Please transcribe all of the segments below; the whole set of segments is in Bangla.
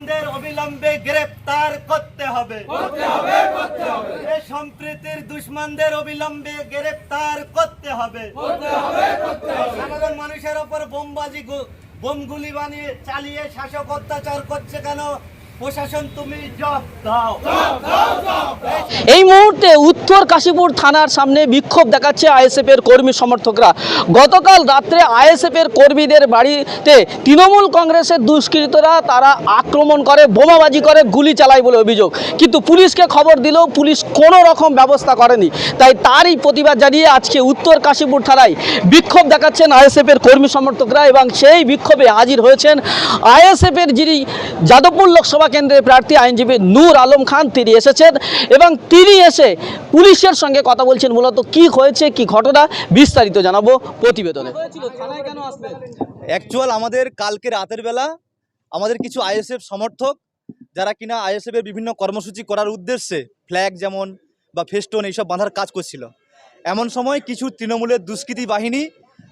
অবিলম্বে গ্রেপ্তার করতে হবে। সম্প্রীতির দুশ্মনদের অবিলম্বে গ্রেপ্তার করতে হবে। সাধারণ মানুষের ওপর বোমবাজি বোমগুলি বানিয়ে চালিয়ে শাসক অত্যাচার করছে কেন? এই মুহূর্তে উত্তর কাশীপুর থানার সামনে বিক্ষোভ দেখাচ্ছে আইএসএফ এর কর্মী সমর্থকরা। গতকাল রাত্রে আইএসএফ এর কর্মীদের বাড়িতে তৃণমূল কংগ্রেসের দুষ্কৃতরা তারা আক্রমণ করে, বোমাবাজি করে, গুলি চালায় বলে অভিযোগ। কিন্তু পুলিশকে খবর দিলেও পুলিশ কোনো রকম ব্যবস্থা করেনি। তাই তারই প্রতিবাদ জানিয়ে আজকে উত্তর কাশীপুর থানায় বিক্ষোভ দেখাচ্ছেন আইএসএফ এর কর্মী সমর্থকরা এবং সেই বিক্ষোভে হাজির হয়েছেন আইএসএফ এর যিনি যাদবপুর লোকসভা কেন্দ্রের প্রার্থী আইনজীবী নূর আলম খান, তিনি এসেছেন এবং তিনি এসে পুলিশের সঙ্গে কথা বলছেন। মূলত কি হয়েছে, কি ঘটনা, বিস্তারিত জানাব প্রতিবেদনে। অ্যাকচুয়াল আমাদের কালকে রাতের বেলা আমাদের কিছু আইএসএফ সমর্থক যারা কিনা আইএসএফ এর বিভিন্ন কর্মসূচি করার উদ্দেশ্যে ফ্ল্যাগ যেমন বা ফেস্টোন এইসব বাঁধার কাজ করছিল। এমন সময় কিছু তৃণমূলের দুষ্কৃতী বাহিনী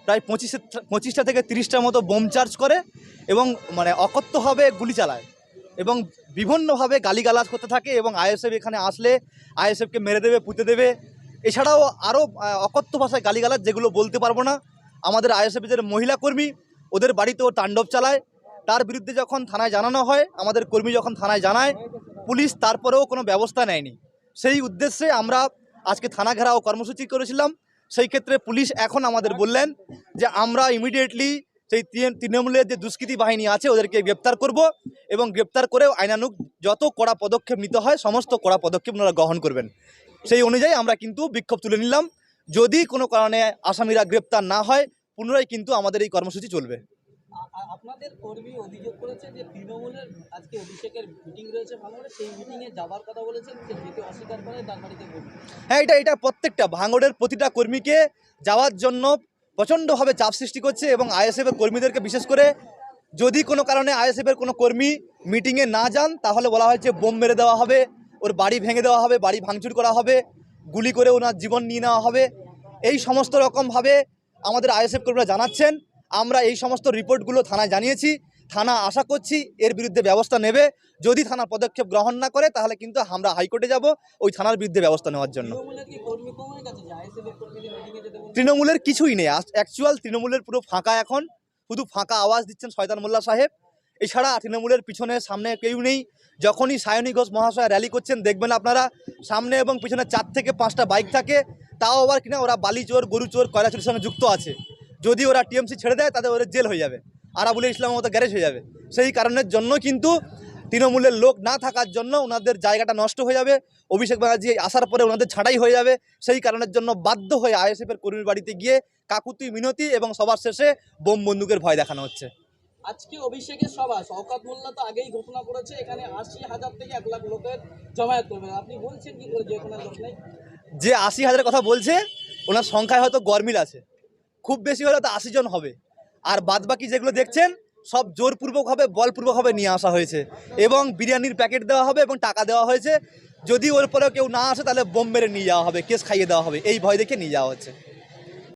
প্রায় পঁচিশে, পঁচিশটা থেকে তিরিশটার মতো বোম চার্জ করে এবং মানে অকথ্যভাবে গুলি চালায়। এবং বিভিন্নভাবে গালিগালাজ করতে থাকে এবং আইএসএফ এখানে আসলে আইএসএফকে মেরে দেবে, পুঁতে দেবে। এছাড়াও আরও অকথ্য ভাষায় গালিগালাজ যেগুলো বলতে পারব না। আমাদের আইএসএফ যে মহিলা কর্মী, ওদের বাড়িতেও তাণ্ডব চালায়। তার বিরুদ্ধে যখন থানায় জানানো হয়, আমাদের কর্মী যখন থানায় জানায়, পুলিশ তারপরেও কোনো ব্যবস্থা নেয়নি। সেই উদ্দেশ্যে আমরা আজকে থানা ঘেরাও কর্মসূচি করেছিলাম। সেই ক্ষেত্রে পুলিশ এখন আমাদের বললেন যে, আমরা ইমিডিয়েটলি সেই তৃণমূলের যে দুষ্কৃতী বাহিনী আছে ওদেরকে গ্রেপ্তার করব এবং গ্রেপ্তার করেও আইনানুগ যত কড়া পদক্ষেপ নিতে হয় সমস্ত কড়া পদক্ষেপ ওনারা গ্রহণ করবেন। সেই অনুযায়ী আমরা কিন্তু বিক্ষোভ তুলে নিলাম। যদি কোনো কারণে আসামিরা গ্রেপ্তার না হয় পুনরায় কিন্তু আমাদের এই কর্মসূচি চলবে। আপনাদের কর্মী অভিযোগ করেছে যে তৃণমূলের আজকে অভিষেকের মিটিং রয়েছে ভাঙড়ে। সেই মিটিংয়ে যাবার কথা বলেছেন সে যেতে অস্বীকার করে তার বাড়িতে হ্যাঁ এটা এটা প্রত্যেকটা ভাঙড়ের প্রতিটা কর্মীকে যাওয়ার জন্য প্রচণ্ডভাবে চাপ সৃষ্টি করছে এবং আইএসএফের কর্মীদেরকে, বিশেষ করে যদি কোনো কারণে আইএসএফ এর কোনো কর্মী মিটিংয়ে না যান, তাহলে বলা হয়েছে বোম মেরে দেওয়া হবে, ওর বাড়ি ভেঙে দেওয়া হবে, বাড়ি ভাঙচুর করা হবে, গুলি করে ওনার জীবন নিয়ে নেওয়া হবে। এই সমস্ত রকমভাবে আমাদের আইএসএফ কর্মীরা জানাচ্ছেন। আমরা এই সমস্ত রিপোর্টগুলো থানায় জানিয়েছি। থানা আশা করছি এর বিরুদ্ধে ব্যবস্থা নেবে। যদি থানা পদক্ষেপ গ্রহণ না করে, তাহলে কিন্তু আমরা হাইকোর্টে যাব ওই থানার বিরুদ্ধে ব্যবস্থা নেওয়ার জন্য। তৃণমূলের কিছুই নেই। অ্যাকচুয়াল তৃণমূলের পুরো ফাঁকা এখন। শুধু ফাঁকা আওয়াজ দিচ্ছেন শয়তান মোল্লা সাহেব। এছাড়া তৃণমূলের পিছনে সামনে কেউ নেই। যখনই সায়নী ঘোষ মহাশয় র্যালি করছেন, দেখবেন আপনারা সামনে এবং পিছনে চার থেকে পাঁচটা বাইক থাকে। তাও আবার কিনা ওরা বালি চোর গরু চোর কয়লা চোরের সঙ্গে যুক্ত আছে। যদি ওরা টিএমসি ছেড়ে দেয় তাদের ওদের জেল হয়ে যাবে। আরাবুল ইসলামের মতো গ্যারেজ হয়ে যাবে। সেই কারণের জন্য কিন্তু তৃণমূলের লোক না থাকার জন্য ওনাদের জায়গাটা নষ্ট হয়ে যাবে। অভিষেক ব্যানার্জি আসার পরে ওনাদের ছাড়াই হয়ে যাবে। সেই কারণের জন্য বাধ্য হয়ে আইএসএফ এর কর্মীর বাড়িতে গিয়ে কাকুতি মিনতি এবং সবার শেষে বোম বন্দুকের ভয় দেখানো হচ্ছে। আজকে অভিষেকের সভা শওকাত মোল্লা তো আগেই ঘোষণা করেছে এখানে আশি হাজার থেকে এক লাখ লোকের জমায়েত করবে। আপনি বলছেন কি করে যে কোনো লোক নেই? যে আশি হাজারের কথা বলছে ওনার সংখ্যায় হয়তো গরমিল আছে। খুব বেশি হলে তো আশি জন হবে। আর বাদবাকি যেগুলো দেখছেন, সব জোরপূর্বকভাবে বলপূর্বকভাবে নিয়ে আসা হয়েছে। এবং বিরিয়ানির প্যাকেট দেওয়া হবে এবং টাকা দেওয়া হয়েছে। যদি ওর পরেও কেউ না আসে, তাহলে বোম মেরে নিয়ে যাওয়া হবে, কেস খাইয়ে দেওয়া হবে। এই ভয় দেখে নিয়ে যাওয়া হচ্ছে।